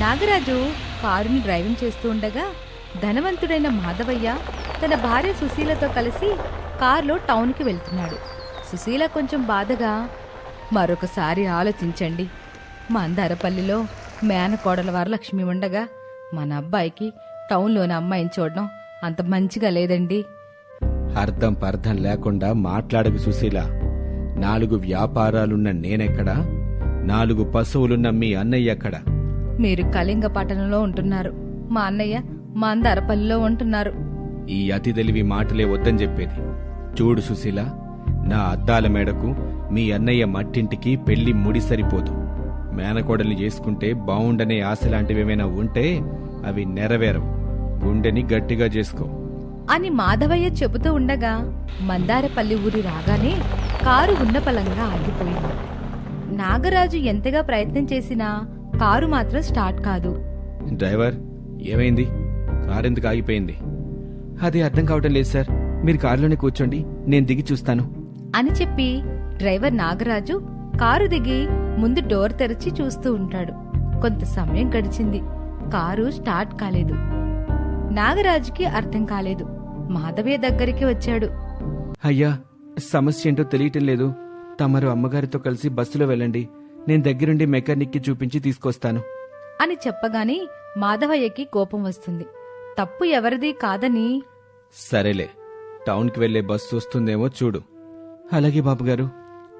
నాగరాజు కారుని డ్రైవింగ్ చేస్తూ ఉండగా ధనవంతుడైన మాధవయ్య తన భార్య సుశీలతో కలిసి కారులో టౌన్కి వెళ్తున్నాడు. సుశీల కొంచెం బాధగా మరొకసారి ఆలోచించండి. మందారపల్లిలో మేనకోడల వరలక్ష్మి ఉండగా మన అబ్బాయికి టౌన్లోని అమ్మాయిని చూడడం అంత మంచిగా లేదండి. అర్థం పర్థం లేకుండా మాట్లాడకు సుశీల. నాలుగు వ్యాపారాలున్న నేనెక్కడా? నాలుగు పశువులున్న మీ అన్నయ్య ఎక్కడా? మీరు కళింగ పట్టణంలో ఉంటున్నారు. మా అన్నయ్య మందారపల్లిలో ఉంటున్నారు. ఈ అతి తెలివి మాటలే వద్దని చెప్పేది. చూడు సుశీల నా అద్దాల మేడకు మీ అన్నయ్య మట్టింటికి పెళ్ళి ముడి సరిపోదు. మేనకోడల్ని చేసుకుంటే బావుండనే ఆశ లాంటివేమైనా ఉంటే అవి నెరవేరవు. గుండెని గట్టిగా చేసుకో. అని మాధవయ్య చెబుతూ ఉండగా మందారపల్లి ఊరి రాగానే కారు ఉన్నపలంగా ఆగిపోయింది. నాగరాజు ఎంతగా ప్రయత్నం చేసినా కారు మాత్రం స్టార్ట్ కాదు. డ్రైవర్ ఏమైంది? కారెందుకు ఆగిపోయింది? అది అర్థం కావటం లేదు సార్. మీరు కారులోనే కూర్చోండి నేను దిగి చూస్తాను. అని చెప్పి డ్రైవర్ నాగరాజు కారు దిగి ముందు డోర్ తెరిచి చూస్తూ ఉంటాడు. కొంత సమయం గడిచింది. కారు స్టార్ట్ కాలేదు. నాగరాజుకి అర్థం కాలేదు. మాధవయ్య దగ్గరికి వచ్చాడు. అయ్యా సమస్య ఏంటో తెలియటం లేదు. తమరు అమ్మగారితో కలిసి బస్సులో వెళ్ళండి. నేను దగ్గరుండి మెకానిక్కి చూపించి తీసుకొస్తాను. అని చెప్పగానే మాధవయ్యకి కోపం వస్తుంది. తప్పు ఎవరిది కాదని? సరేలే టౌన్కి వెళ్ళే బస్సు వస్తుందేమో చూడు. అలాగే బాబుగారు.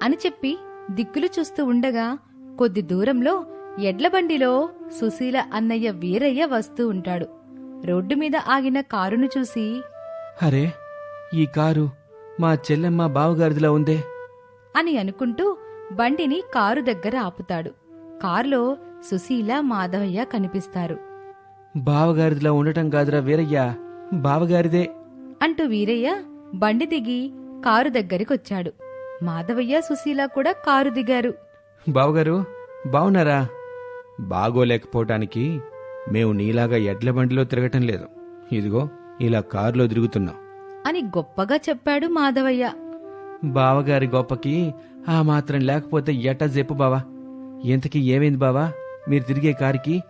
అని చెప్పి దిక్కులు చూస్తూ ఉండగా కొద్ది దూరంలో ఎడ్లబండిలో సుశీల అన్నయ్య వీరయ్య వస్తూ ఉంటాడు. రోడ్డు మీద ఆగిన కారును చూసి అరే ఈ కారు మా చెల్లెమ్మ బావగారిదిలా ఉందే? అని అనుకుంటూ బండిని కారు దగ్గర ఆపుతాడు. కారులో సుశీల మాధవయ్య కనిపిస్తారు. బావగారిదిలా ఉండటం కాదురా వీరయ్య బావగారిదే. అంటూ వీరయ్య బండి దిగి కారు దగ్గరికొచ్చాడు. మాధవయ్య సుశీల కూడా కారు దిగారు. బావగారు బావున్నారా? బాగోలేకపోవటానికి మేము నీలాగా ఎడ్ల బండిలో తిరగటం లేదు. ఇదిగో ఇలా కారులో తిరుగుతున్నాం. అని గొప్పగా చెప్పాడు మాధవయ్య. బావగారి గొప్పకి ఆ మాత్రం లేకపోతే ఎట్టా చెప్పు బావా. ఇంతకీ ఏమైంది బావా? మీరు తిరిగే కారుకి?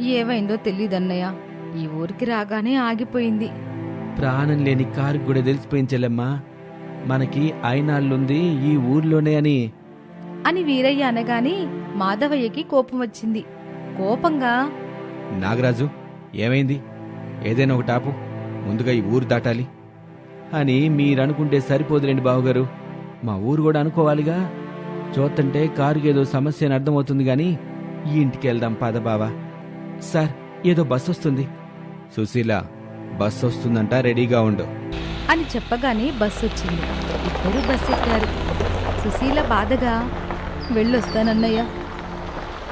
ఏమైందో తెలీదన్నయ్య ఈ ఊరికి రాగానే ఆగిపోయింది. ప్రాణం లేని కారు కూడా తెలిసిపోయింది చెల్లెమ్మా మనకి అయినాళ్ళుంది ఈ ఊర్లోనే అని. అని వీరయ్య అనగానే మాధవయ్యకి కోపం వచ్చింది. కోపంగా నాగరాజు ఏమైంది? ఏదైనా ఒక టాపు ముందుగా ఈ ఊరు దాటాలి. అని మీరనుకుంటే సరిపోదులేండి బావగారు. మా ఊరు కూడా అనుకోవాలిగా. చూస్తుంటే కారుకి ఏదో సమస్య అని అర్థమవుతుంది గాని ఈ ఇంటికి వెళ్దాం పద బావా. సార్ ఏదో బస్ వస్తుంది. సుశీల బస్ వస్తుందంట రెడీగా ఉండు. అని చెప్పగానే బస్సు వచ్చింది ఇద్దరు బస్ ఎక్కారు సుశీల బాధగా వెళ్ళొస్తానన్నయ్య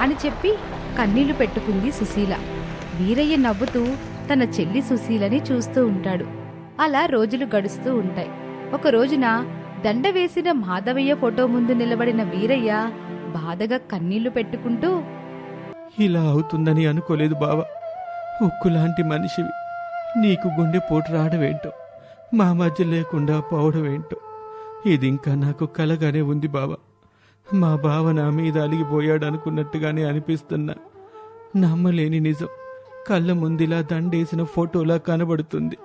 అని చెప్పి కన్నీళ్ళు పెట్టుకుంది సుశీల. వీరయ్య నవ్వుతూ తన చెల్లి సుశీలని చూస్తూ ఉంటాడు. అలా రోజులు గడుస్తూ ఉంటాయి. ఒక రోజున దండ వేసిన మాధవయ్య ఫోటో ముందు నిలబడిన వీరయ్య బాధగా కన్నీళ్ళు పెట్టుకుంటూ ఇలా అవుతుందని అనుకోలేదు బావ. ఉక్కులాంటి మనిషివి. నీకు గుండె పోటు రావడమేంటో మా మధ్య లేకుండా పోవడమేంటో. ఇది ఇంకా నాకు కలగానే ఉంది బావ. మా బావ నా మీద అలిగిపోయాడు అనుకున్నట్టుగానే అనిపిస్తున్నా. నమ్మలేని నిజం. కళ్ళ ముందిలా దండేసిన ఫోటోలా కనబడుతుంది.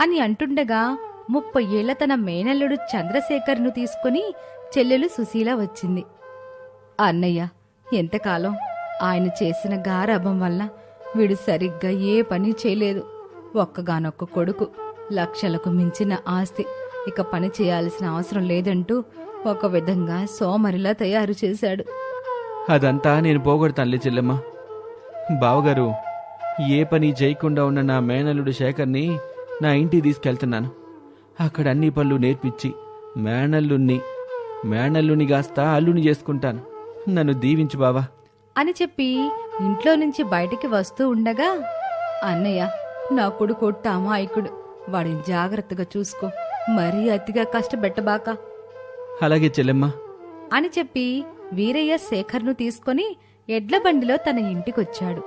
అని అంటుండగా ముప్పై ఏళ్ళ తన మేనల్లుడు చంద్రశేఖర్ను తీసుకుని చెల్లెలు సుశీల వచ్చింది. అన్నయ్య ఎంతకాలం? ఆయన చేసిన గారాభం వల్ల వీడు సరిగ్గా ఏ పని చేయలేదు. ఒక్కగానొక్క కొడుకు లక్షలకు మించిన ఆస్తి. ఇక పని చేయాల్సిన అవసరం లేదంటూ ఒక విధంగా సోమరిలా తయారు చేశాడు. అదంతా నేను పోగొడతానులే చెల్లెమ్మ. బావగారు ఏ పని చేయకుండా ఉన్న నా మేనల్లుడు శేఖర్ని నా ఇంటికి తీసుకెళ్తున్నాను. అక్కడ అన్ని పనులు నేర్పించి మేనల్లుణ్ణి మేనల్లుని కాస్త అల్లుని చేసుకుంటాను. నన్ను దీవించు బావా. అని చెప్పి ఇంట్లో నుంచి బయటికి వస్తూ ఉండగా అన్నయ్య నా కొడుకు అమాయకుడు. వాడిని జాగ్రత్తగా చూసుకో. మరీ అతిగా కష్టపెట్టబాక. అలాగే చెల్లెమ్మ. అని చెప్పి వీరయ్య శేఖర్ను తీసుకొని ఎడ్ల బండిలో తన ఇంటికొచ్చాడు.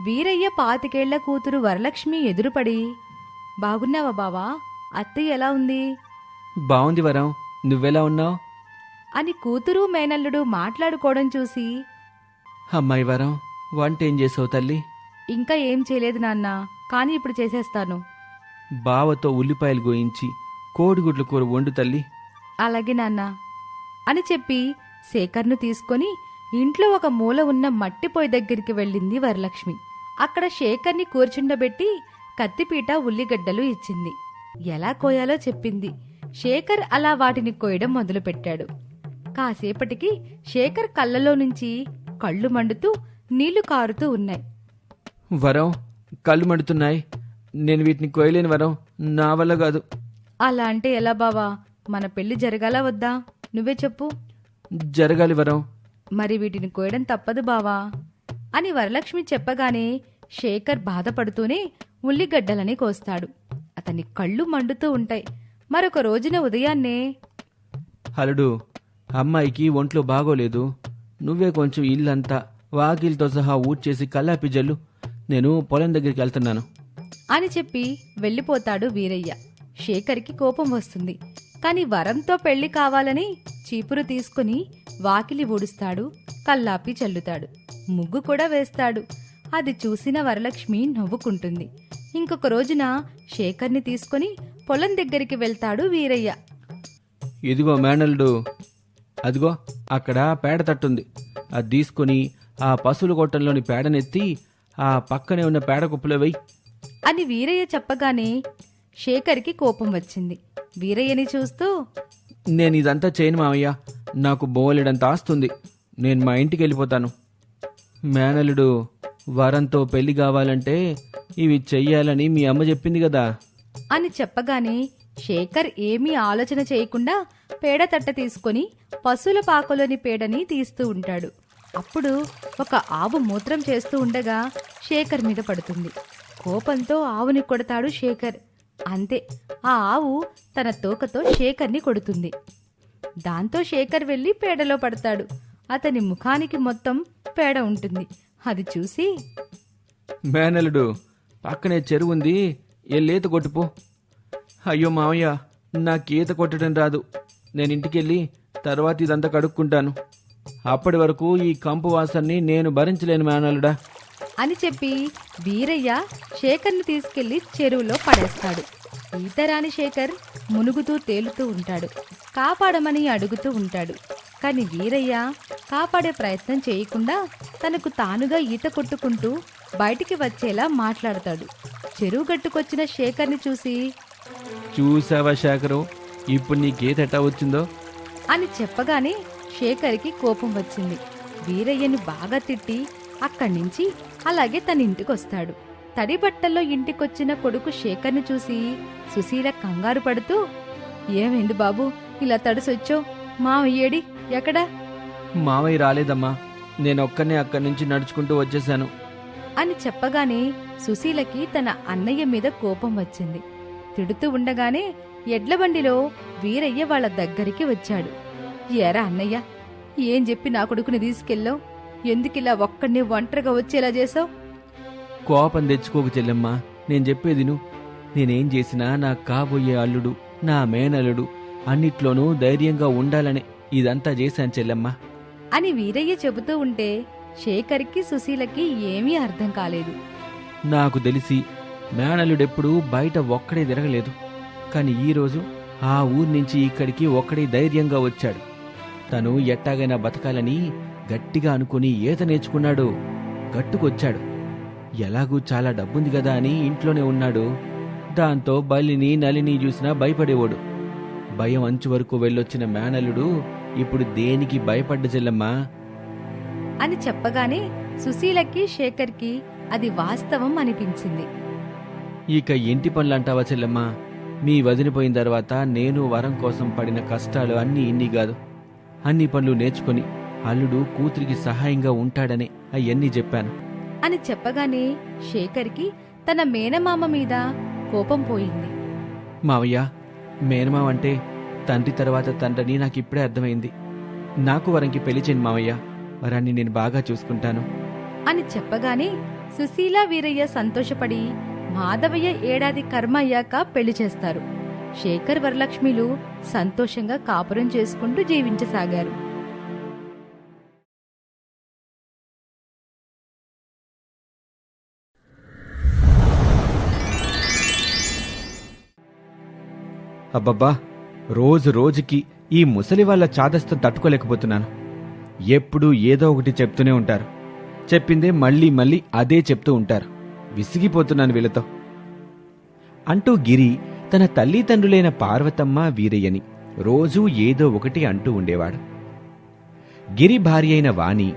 వీరయ్య పాతికేళ్ళ కూతురు వరలక్ష్మి ఎదురుపడి బాగున్నావా బావా? అత్తయ్య ఎలా ఉంది? బావుంది వరం. నువ్వెలా ఉన్నావు? అని కూతురు మేనల్లుడు మాట్లాడుకోవడం చూసి అమ్మాయి వరం వంట ఏం చేసావు తల్లి? ఇంకా ఏం చేయలేదు నాన్న కానీ ఇప్పుడు చేసేస్తాను. బావతో ఉల్లిపాయలు గోయించి కోడిగుడ్ల కూర వండు తల్లి. అలాగే నాన్న అని చెప్పి శేఖర్ను తీసుకొని ఇంట్లో ఒక మూల ఉన్న మట్టి పొయ్యి దగ్గరికి వెళ్ళింది వరలక్ష్మి. అక్కడ శేఖర్ని కూర్చుండబెట్టి కత్తిపీట ఉల్లిగడ్డలు ఇచ్చింది. ఎలా కోయాలో చెప్పింది. శేఖర్ అలా వాటిని కోయడం మొదలుపెట్టాడు. కాసేపటికి శేఖర్ కళ్ళలో నుంచి కళ్ళు మండుతూ నీళ్ళు కారుతూ ఉన్నాయి. వరం కళ్ళు మండుతున్నాయి. నేను వీటిని కోయలేని వరం నా వల్ల కాదు. అలా అంటే ఎలా బావా? మన పెళ్ళి జరగాలా వద్దా? నువ్వే చెప్పు. జరగాలి వరం. మరి వీటిని కోయడం తప్పదు బావా. అని వరలక్ష్మి చెప్పగానే శేఖర్ బాధపడుతూనే ఉల్లిగడ్డలని కోస్తాడు. అతని కళ్ళు మండుతూ ఉంటాయి. మరొక రోజున ఉదయాన్నే హలుడు అమ్మాయికి ఒంట్లో బాగోలేదు. నువ్వే కొంచెం ఇల్లంతా వాకిలితో సహా ఊడ్చేసి కల్లాపి జల్లు. నేను పొలం దగ్గరికి వెళ్తున్నాను. అని చెప్పి వెళ్ళిపోతాడు వీరయ్య. శేఖర్కి కోపం వస్తుంది. కాని వరంతో పెళ్ళి కావాలని చీపురు తీసుకుని వాకిలి ఊడుస్తాడు కల్లాపి చల్లుతాడు. ముగ్గు కూడా వేస్తాడు. అది చూసిన వరలక్ష్మి నవ్వుకుంటుంది. ఇంకొక రోజున శేఖర్ని తీసుకుని పొలం దగ్గరికి వెళ్తాడు వీరయ్య. ఇదిగో మేనల్డు అదిగో అక్కడ పేడ తట్టుంది. అది తీసుకుని ఆ పశువుల కొట్టంలోని పేడనెత్తి ఆ పక్కనే ఉన్న పేడ కుప్పలో వెయ్యి అని వీరయ్య చెప్పగానే శేఖర్కి కోపం వచ్చింది. వీరయ్యని చూస్తూ నేను ఇదంతా చేయను మావయ్య. నాకు బోలెడంత ఆస్తుంది. నేను మా ఇంటికి వెళ్ళిపోతాను. మేనలుడు వరంతో పెళ్ళి కావాలంటే ఇవి చెయ్యాలని మీ అమ్మ చెప్పింది కదా. అని చెప్పగానే శేఖర్ ఏమీ ఆలోచన చేయకుండా పేడ తట్ట తీసుకొని పశువుల పాకలోని పేడని తీస్తూ ఉంటాడు. అప్పుడు ఒక ఆవు మూత్రం చేస్తూ ఉండగా శేఖర్ మీద పడుతుంది. కోపంతో ఆవుని కొడతాడు శేఖర్. అంతే ఆ ఆవు తన తోకతో శేఖర్ని కొడుతుంది. దాంతో శేఖర్ వెళ్ళి పేడలో పడతాడు. అతని ముఖానికి మొత్తం పేడ ఉంటుంది. అది చూసి మేనలుడు పక్కనే చెరువు ఉంది. ఎల్లేత కొట్టుపో. అయ్యో మావయ్య నాకు ఈత కొట్టడం రాదు. నేను ఇంటికెళ్ళి తర్వాత ఇదంతా కడుక్కుంటాను. అప్పటి వరకు ఈ కంపు వాసన్ని నేను భరించలేను మేనలుడా అని చెప్పి వీరయ్య శేఖర్ని తీసుకెళ్ళి చెరువులో పడేస్తాడు. ఈతరాని శేఖర్ మునుగుతూ తేలుతూ ఉంటాడు. కాపాడమని అడుగుతూ ఉంటాడు. కాని వీరయ్య కాపాడే ప్రయత్నం చేయకుండా తనకు తానుగా ఈత కొట్టుకుంటూ బయటికి వచ్చేలా మాట్లాడతాడు. చెరువు గట్టుకొచ్చిన శేఖర్ని చూసి చూసావా శేఖరు? ఇప్పుడు నీకేతెట్టా వచ్చిందో? అని చెప్పగానే శేఖర్కి కోపం వచ్చింది. వీరయ్యని బాగా తిట్టి అక్కడి నుంచి అలాగే తన ఇంటికొస్తాడు. తడి బట్టల్లో ఇంటికొచ్చిన కొడుకు శేఖర్ని చూసి సుశీల కంగారు పడుతూ ఏమైంది బాబు? ఇలా తడిసొచ్చో మా ఏడి ఎక్కడా? మావయ్య రాలేదమ్మా. నేను ఒక్కనే అక్కడి నుంచి నడుచుకుంటూ వచ్చేసాను అని చెప్పగానే సుశీలకి తన అన్నయ్య మీద కోపం వచ్చింది. తిడుతూ ఉండగానే ఎడ్లబండిలో వీరయ్య వాళ్ళ దగ్గరికి వచ్చాడు. ఎరా అన్నయ్య ఏం చెప్పి నా కొడుకుని తీసుకెళ్ళావు? ఎందుకిలా ఒక్కడిని ఒంటరిగా వచ్చేలా చేసావు కోపం తెచ్చుకోకు చెల్లెమ్మా నేను చెప్పేది నేనేం చేసినా నా కాబోయే అల్లుడు నా మేనల్లుడు అన్నిట్లోనూ ధైర్యంగా ఉండాలనే ఇదంతా చేశాను చెల్లెమ్మా. అని వీరయ్య చెబుతూ ఉంటే శేఖర్కి సుశీలకి ఏమీ అర్థం కాలేదు. నాకు తెలిసి మేనల్లుడెప్పుడూ బయట ఒక్కడే తిరగలేదు. కాని ఈరోజు ఆ ఊరి నుంచి ఇక్కడికి ఒక్కడే ధైర్యంగా వచ్చాడు. తను ఎట్టాగైనా బతకాలని గట్టిగా అనుకుని ఈత నేర్చుకున్నాడు. గట్టుకొచ్చాడు. ఎలాగూ చాలా డబ్బుంది కదా అని ఇంట్లోనే ఉన్నాడు. దాంతో బలిని నలిని చూసినా భయపడేవాడు. భయం అంచు వరకు వెళ్ళొచ్చిన మేనల్లుడు ఇప్పుడు దేనికి భయపడ్డ చెల్లమ్మా? అని చెప్పగానే సుశీలకి శేఖర్కి అది వాస్తవం అనిపించింది. ఇక ఇంటి పనులు అంటావా చెల్లమ్మా? మీ వదిలిపోయిన తర్వాత నేను వరం కోసం పడిన కష్టాలు అన్నీ ఇన్ని కాదు. అన్ని పనులు నేర్చుకొని అల్లుడు కూతురికి సహాయంగా ఉంటాడని అవన్నీ చెప్పాను. అని చెప్పగానే శేఖర్కి తన మేనమామ మీద కోపం పోయింది. మావయ్య మేనమావ అంటే తండ్రి తర్వాత తండ్రని నాకు ఇప్పుడే అర్థమైంది. నాకు వరంకి పెళ్ళి చేయను మామయ్య వరాన్ని నేను బాగా చూసుకుంటాను. అని చెప్పగానే సుశీల వీరయ్య సంతోషపడి మాధవయ్య ఏడాది కర్మ అయ్యాక పెళ్ళి చేస్తారు. శేఖర్ వరలక్ష్మిలు సంతోషంగా కాపురం చేసుకుంటూ జీవించసాగారు. అబ్బబ్బా రోజు రోజుకి ఈ ముసలి వాళ్ళ చాదస్తం తట్టుకోలేకపోతున్నాను. ఎప్పుడూ ఏదో ఒకటి చెప్తూనే ఉంటారు. చెప్పిందే మళ్ళీ మళ్ళీ అదే చెప్తూ ఉంటారు. విసిగిపోతున్నాను వీళ్ళతో. అంటూ గిరి తన తల్లిదండ్రులైన పార్వతమ్మ వీరయ్యని రోజూ ఏదో ఒకటి అంటూ ఉండేవాడు. గిరి భార్య అయిన వాణి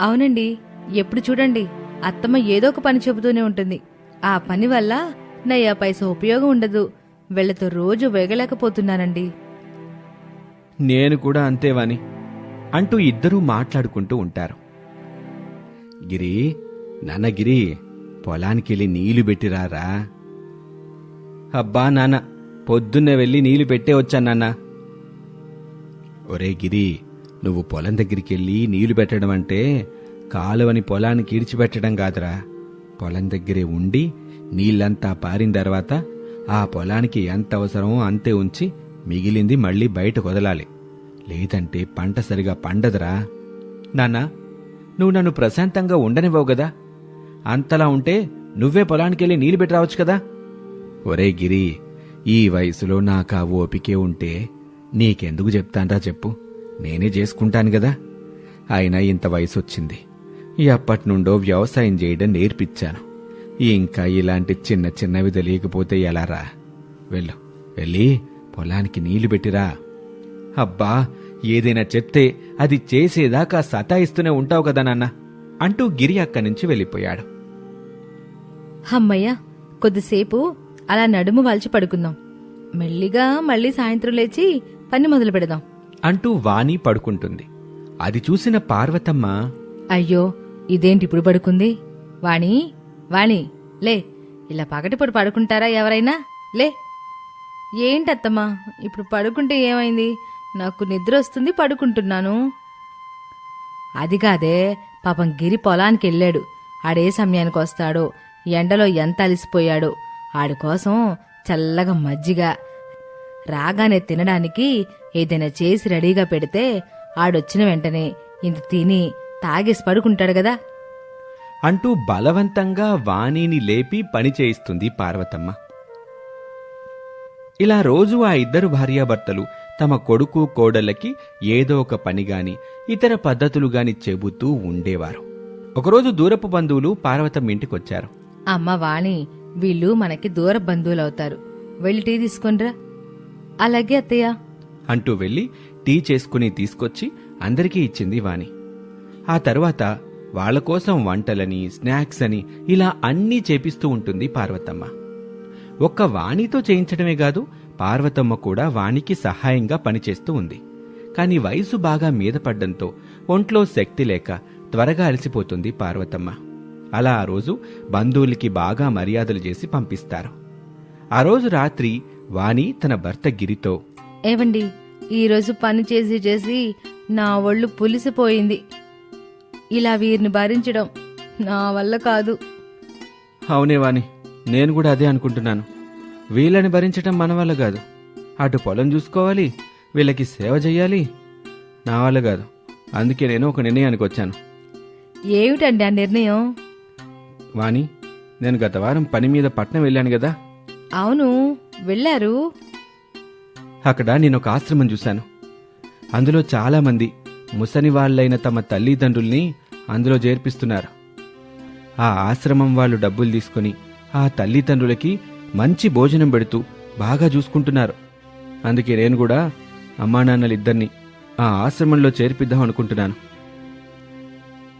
అవునండి ఎప్పుడు చూడండి అత్తమ్మ ఏదో ఒక పని చెబుతూనే ఉంటుంది. ఆ పని వల్ల నయ్యా పైసా ఉపయోగం ఉండదు. వీళ్ళతో రోజు వేగలేకపోతున్నానండి. నేను కూడా అంతేవాని అంటూ ఇద్దరూ మాట్లాడుకుంటూ ఉంటారు. గిరి నాన్నగిరి పొలానికెళ్ళి నీళ్ళు పెట్టిరారా? అబ్బా నాన్న పొద్దున్నే వెళ్ళి నీళ్ళు పెట్టే వచ్చాను నాన్న. ఒరే గిరి నువ్వు పొలం దగ్గరికి వెళ్ళి నీళ్ళు పెట్టడం అంటే కాలువని పొలానికి ఇడిచిపెట్టడం కాదురా. పొలం దగ్గరే ఉండి నీళ్ళంతా పారిన తర్వాత ఆ పొలానికి ఎంత అవసరమో అంతే ఉంచి మిగిలింది మళ్ళీ బయట వదలాలి. లేదంటే పంట సరిగా పండదురా. నాన్నా నువ్వు నన్ను ప్రశాంతంగా ఉండనివ్వవు గదా. అంతలా ఉంటే నువ్వే పొలానికెళ్ళి నీళ్ళు పెట్టి రావచ్చు కదా. ఒరే గిరి ఈ వయసులో నాకు ఆ ఓపికే ఉంటే నీకెందుకు చెప్తాన్రా చెప్పు. నేనే చేసుకుంటాను కదా అయినా ఇంత వయసు వచ్చింది ఎప్పటి నుండో వ్యవసాయం చేయడం నేర్పించాను ఇంకా ఇలాంటి చిన్న చిన్నవి తెలియకపోతే ఎలారా వెళ్ళు. వెళ్ళి పొలానికి నీళ్ళు పెట్టిరా. అబ్బా ఏదైనా చెప్తే అది చేసేదాకా సతాయిస్తూనే ఉంటావు కదా నాన్న అంటూ గిరి అక్కడి నుంచి వెళ్ళిపోయాడు. అమ్మయ్య కొద్దిసేపు అలా నడుము వాల్చి పడుకుందాం. మెల్లిగా మళ్ళీ సాయంత్రం లేచి పని మొదలు పెడదాం. అంటూ వాణి పడుకుంటుంది. అది చూసిన పార్వతమ్మ అయ్యో ఇదేంటి ఇప్పుడు పడుకుంది? వాణి వాణి లే ఇలా పగటిపూట పడుకుంటారా ఎవరైనా? లే. ఏంటత్తమ్మా ఇప్పుడు పడుకుంటే ఏమైంది? నాకు నిద్ర వస్తుంది పడుకుంటున్నాను. అది కాదే పాపం గిరి పొలానికి వెళ్ళాడు. ఆడే సమయానికి వస్తాడో. ఎండలో ఎంత అలిసిపోయాడో. ఆడి కోసం చల్లగా మజ్జిగ రాగానే తినడానికి ఏదైనా చేసి రెడీగా పెడితే ఆడొచ్చిన వెంటనే ఇంత తిని తాగేసి పడుకుంటాడు కదా. అంటూ బలవంతంగా వాణిని లేపి పని చేయిస్తుంది పార్వతమ్మ. ఇలా రోజు ఆ ఇద్దరు భార్యాభర్తలు తమ కొడుకు కోడళ్ళకి ఏదో ఒక పని గాని ఇతర పద్ధతులు గాని చెబుతూ ఉండేవారు. ఒకరోజు దూరపు బంధువులు పార్వతమ్మ ఇంటికొచ్చారు. అమ్మ వాణి వీళ్ళు మనకి దూర బంధువులవుతారు. వెళ్ళి టీ తీసుకొనిరా. అలాగే అత్తయ్య. అంటూ వెళ్ళి టీ చేసుకుని తీసుకొచ్చి అందరికీ ఇచ్చింది వాణి. ఆ తర్వాత వాళ్ళ కోసం వంటలని స్నాక్స్ అని ఇలా అన్నీ చేపిస్తూ ఉంటుంది పార్వతమ్మ. ఒక్క వాణితో చేయించడమే కాదు పార్వతమ్మ కూడా వాణికి సహాయంగా పనిచేస్తూ ఉంది. కాని వయసు బాగా మీద పడ్డంతో ఒంట్లో శక్తి లేక త్వరగా అలసిపోతుంది పార్వతమ్మ. అలా ఆ రోజు బంధువులకి బాగా మర్యాదలు చేసి పంపిస్తారు. ఆ రోజు రాత్రి వాణి తన భర్త గిరితో ఏవండి ఈరోజు పని చేసి చేసి నా ఒళ్ళు పులిసిపోయింది. ఇలా వీరిని భరించడం నా వల్ల కాదు. అవునే వాణి నేను కూడా అదే అనుకుంటున్నాను. వీళ్ళని భరించటం మన వల్ల కాదు. అటు పొలం చూసుకోవాలి వీళ్ళకి సేవ చెయ్యాలి నా వల్ల కాదు. అందుకే నేను ఒక నిర్ణయానికి వచ్చాను. ఏమిటండి ఆ నిర్ణయం? వాణి నేను గత వారం పని మీద పట్నం వెళ్ళాను కదా అవును వెళ్ళారు. అక్కడ నేను ఒక ఆశ్రమం చూశాను. అందులో చాలా ముసని వాళ్ళైన తమ తల్లిదండ్రుల్ని అందులో చేర్పిస్తున్నారు. ఆ ఆశ్రమం వాళ్ళు డబ్బులు తీసుకొని ఆ తల్లిదండ్రులకి మంచి భోజనం పెడుతూ బాగా చూసుకుంటున్నారు. అందుకే నేను కూడా అమ్మా నాన్నలిద్దరిని ఆ ఆశ్రమంలో చేర్పిద్దాం అనుకుంటున్నాను.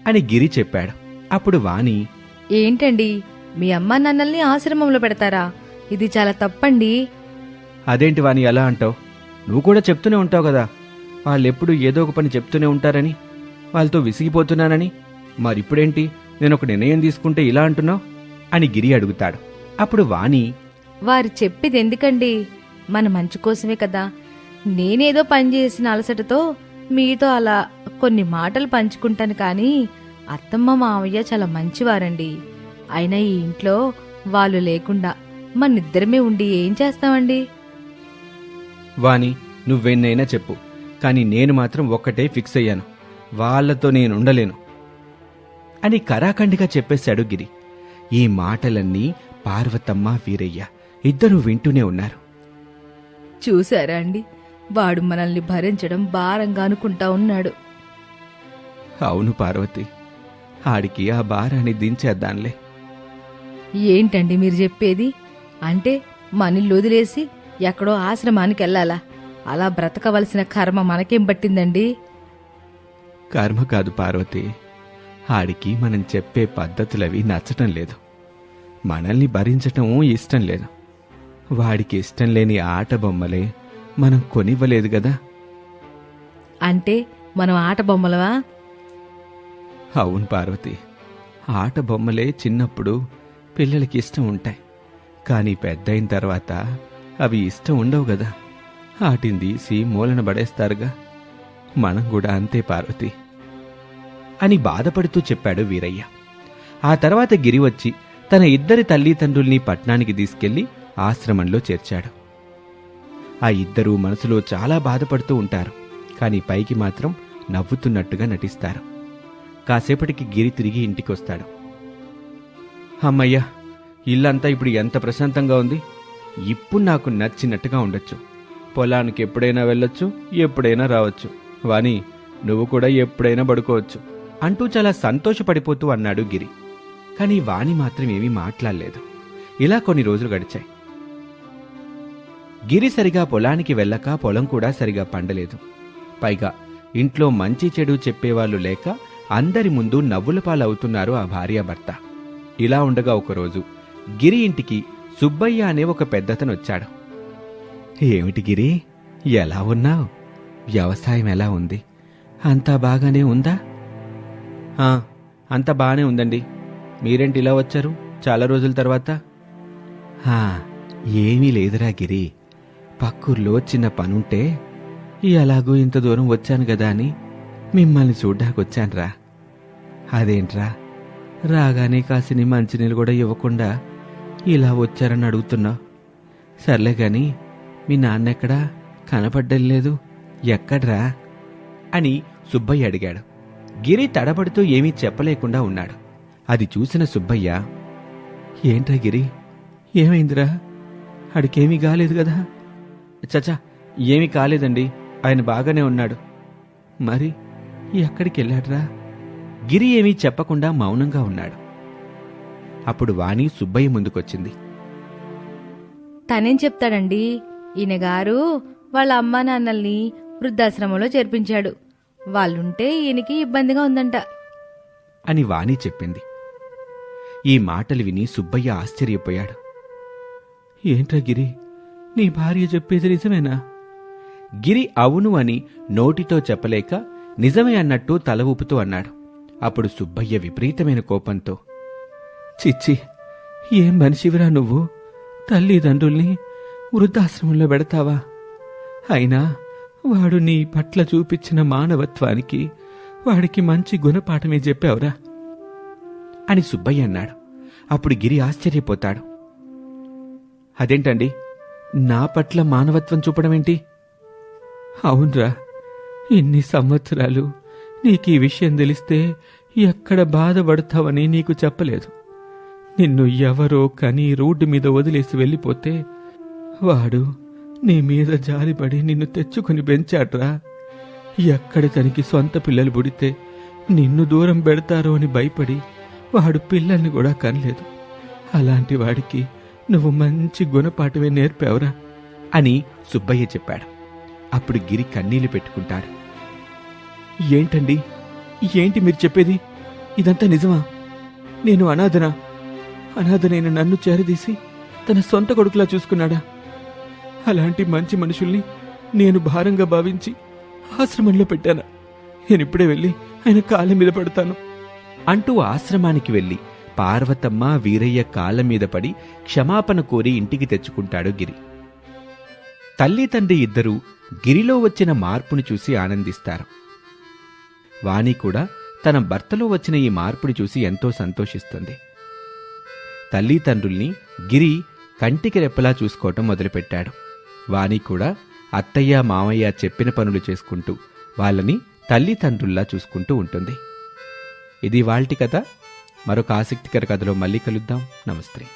అని గిరి చెప్పాడు. అప్పుడు వాణి ఏంటండి? మీ అమ్మ నాన్నల్ని ఆశ్రమంలో పెడతారా? ఇది చాలా తప్పండి. అదేంటి వాణి ఎలా అంటావు? నువ్వు కూడా చెప్తూనే ఉంటావు కదా. వాళ్ళెప్పుడు ఏదో ఒక పని చెప్తూనే ఉంటారని వాళ్ళతో విసిగిపోతున్నానని. మరిప్పుడేంటి? నేను ఒక నిర్ణయం తీసుకుంటే ఇలా అంటున్నావు? అని గిరి అడుగుతాడు. అప్పుడు వాణి వారు చెప్పేది ఎందుకండి? మన మంచి కోసమే కదా. నేనేదో పని చేసిన అలసటతో మీతో అలా కొన్ని మాటలు పంచుకుంటాను కానీ అత్తమ్మ మావయ్య చాలా మంచివారండి. అయినా ఈ ఇంట్లో వాళ్ళు లేకుండా మనిద్దరమే ఉండి ఏం చేస్తామండి? వాణి నువ్వెన్నైనా చెప్పు. కానీ నేను మాత్రం ఒక్కటే ఫిక్స్ అయ్యాను. వాళ్ళతో నేను ఉండలేను. అని కరాఖండిగా చెప్పేశాడు గిరి. ఈ మాటలన్నీ పార్వతమ్మ వీరయ్య ఇద్దరూ వింటూనే ఉన్నారు. చూశారా అండి? వాడు మనల్ని భరించడం భారంగా అనుకుంటా ఉన్నాడు. అవును పార్వతి ఆడికి ఆ భారాన్ని దించేద్దాంలే. ఏంటండి మీరు చెప్పేది? అంటే మనల్ని వదిలేసి ఎక్కడో ఆశ్రమానికి వెళ్ళాలా అలా బ్రతకవలసిన కర్మ మనకేం పట్టిందండి? కర్మ కాదు పార్వతి. ఆడికి మనం చెప్పే పద్ధతులవి నచ్చటం లేదు. మనల్ని భరించటం ఇష్టం లేదు. వాడికి ఇష్టం లేని ఆట బొమ్మలే మనం కొనివ్వలేదు కదా అంటే మనం ఆట బొమ్మలవా? అవును పార్వతి. ఆట బొమ్మలే చిన్నప్పుడు పిల్లలకి ఇష్టం ఉంటాయి. కానీ పెద్దయిన తర్వాత అవి ఇష్టం ఉండవు కదా ఆటిని తీసి మూలన పడేస్తారుగా. మనం కూడా అంతే పార్వతి. అని బాధపడుతూ చెప్పాడు వీరయ్య. ఆ తర్వాత గిరి వచ్చి తన ఇద్దరి తల్లిదండ్రుల్ని పట్నానికి తీసుకెళ్ళి ఆశ్రమంలో చేర్చాడు. ఆ ఇద్దరూ మనసులో చాలా బాధపడుతూ ఉంటారు కానీ పైకి మాత్రం నవ్వుతున్నట్టుగా నటిస్తారు. కాసేపటికి గిరి తిరిగి ఇంటికొస్తాడు. అమ్మయ్యా ఇల్లంతా ఇప్పుడు ఎంత ప్రశాంతంగా ఉంది. ఇప్పుడు నాకు నచ్చినట్టుగా ఉండొచ్చు. పొలానికి ఎప్పుడైనా వెళ్ళొచ్చు ఎప్పుడైనా రావచ్చు. వాని నువ్వు కూడా ఎప్పుడైనా పడుకోవచ్చు అంటూ చాలా సంతోషపడిపోతూ అన్నాడు గిరి. కానీ వాణి మాత్రం ఏమీ మాట్లాడలేదు. ఇలా కొన్ని రోజులు గడిచాయి. గిరి సరిగా పొలానికి వెళ్ళక పొలం కూడా సరిగా పండలేదు. పైగా ఇంట్లో మంచి చెడు చెప్పేవాళ్ళు లేక అందరి ముందు నవ్వుల పాలవుతున్నారు ఆ భార్యాభర్త. ఇలా ఉండగా ఒకరోజు గిరి ఇంటికి సుబ్బయ్య అనే ఒక పెద్దతను వచ్చాడు. ఏమిటి గిరి? ఎలా ఉన్నావు? వ్యవసాయం ఎలా ఉంది? అంతా బాగానే ఉందా? అంతా బాగానే ఉందండి. మీరేంటి ఇలా వచ్చారు? చాలా రోజుల తర్వాత? ఏమీ లేదురా గిరి. పక్కూర్లో చిన్న పనుంటే ఎలాగో ఇంత దూరం వచ్చాను కదా అని మిమ్మల్ని చూడ్డానికి వచ్చానురా అదేంట్రా? రాగానే కాసిని మంచినీళ్ళు కూడా ఇవ్వకుండా ఇలా వచ్చారని అడుగుతున్నావు సర్లే కానీ మీ నాన్నెక్కడా కనపడ్డం లేదు. ఎక్కడ్రా? అని సుబ్బయ్య అడిగాడు. గిరి తడబడుతూ ఏమీ చెప్పలేకుండా ఉన్నాడు. అది చూసిన సుబ్బయ్య ఏంట్రా గిరి? ఏమైందిరా? అడికేమీ కాలేదు కదా? చచా ఏమీ కాలేదండి. ఆయన బాగానే ఉన్నాడు. మరి ఎక్కడికి వెళ్ళాడ్రా? గిరి ఏమీ చెప్పకుండా మౌనంగా ఉన్నాడు. అప్పుడు వాణి సుబ్బయ్య ముందుకొచ్చింది. తనేం చెప్తాడండి? ఈయన గారు వాళ్ళ అమ్మా నాన్నల్ని వృద్ధాశ్రమంలో చేర్పించాడు. వాళ్ళుంటే ఈయనకి ఇబ్బందిగా ఉందంట. అని వాణి చెప్పింది. ఈ మాటలు విని సుబ్బయ్య ఆశ్చర్యపోయాడు. ఏంట్రా గిరి? నీ భార్య చెప్పేది నిజమేనా? గిరి అవును అని నోటితో చెప్పలేక నిజమే అన్నట్టు తల ఊపుతూ అన్నాడు. అప్పుడు సుబ్బయ్య విపరీతమైన కోపంతో చిచ్చి ఏం మనిషివిరా నువ్వు? తల్లిదండ్రుల్ని వృద్ధాశ్రమంలో పెడతావా? అయినా వాడు నీ పట్ల చూపించిన మానవత్వానికి వాడికి మంచి గుణపాఠమే చెప్పావురా అని సుబ్బయ్య అన్నాడు. అప్పుడు గిరి ఆశ్చర్యపోతాడు. అదేంటండి? నా పట్ల మానవత్వం చూపడమేంటి? అవునరా. ఇన్ని సంవత్సరాలు నీకు ఈ విషయం తెలిస్తే ఎక్కడ బాధపడతావని నీకు చెప్పలేదు. నిన్ను ఎవరో కని రోడ్డు మీద వదిలేసి వెళ్ళిపోతే వాడు నీ మీద జారిపడి నిన్ను తెచ్చుకుని పెంచాడ్రా. ఎక్కడ తనకి సొంత పిల్లలు పుడితే నిన్ను దూరం పెడతారో అని భయపడి వాడు పిల్లల్ని కూడా కనలేదు. అలాంటి వాడికి నువ్వు మంచి గుణపాఠమే నేర్పావురా అని సుబ్బయ్య చెప్పాడు. అప్పుడు గిరి కన్నీళ్ళు పెట్టుకుంటాడు. ఏంటండి? ఏంటి మీరు చెప్పేది? ఇదంతా నిజమా? నేను అనాథనా? అనాథనైన నన్ను చేరదీసి తన సొంత కొడుకులా చూసుకున్నాడా? అలాంటి మంచి మనుషుల్ని నేను భారంగా భావించి ఆశ్రమంలో పెట్టాను. నేనిప్పుడే వెళ్ళి ఆయన కాళ్ళ మీద పడతాను. అంటూ ఆశ్రమానికి వెళ్ళి పార్వతమ్మ వీరయ్య కాళ్ళ మీద పడి క్షమాపణ కోరి ఇంటికి తెచ్చుకుంటాడు గిరి. తల్లి తండ్రి ఇద్దరూ గిరిలో వచ్చిన మార్పును చూసి ఆనందిస్తారు. వాణి కూడా తన భర్తలో వచ్చిన ఈ మార్పుని చూసి ఎంతో సంతోషిస్తుంది. తల్లిదండ్రుల్ని గిరి కంటికి రెప్పలా చూసుకోవటం మొదలుపెట్టాడు. వాణి కూడా అత్తయ్య మామయ్య చెప్పిన పనులు చేసుకుంటూ వాళ్ళని తల్లిదండ్రుల్లా చూసుకుంటూ ఉంటుంది. ఇది వాల్టి కథ. మరొక ఆసక్తికర కథలో మళ్ళీ కలుద్దాం. నమస్తే.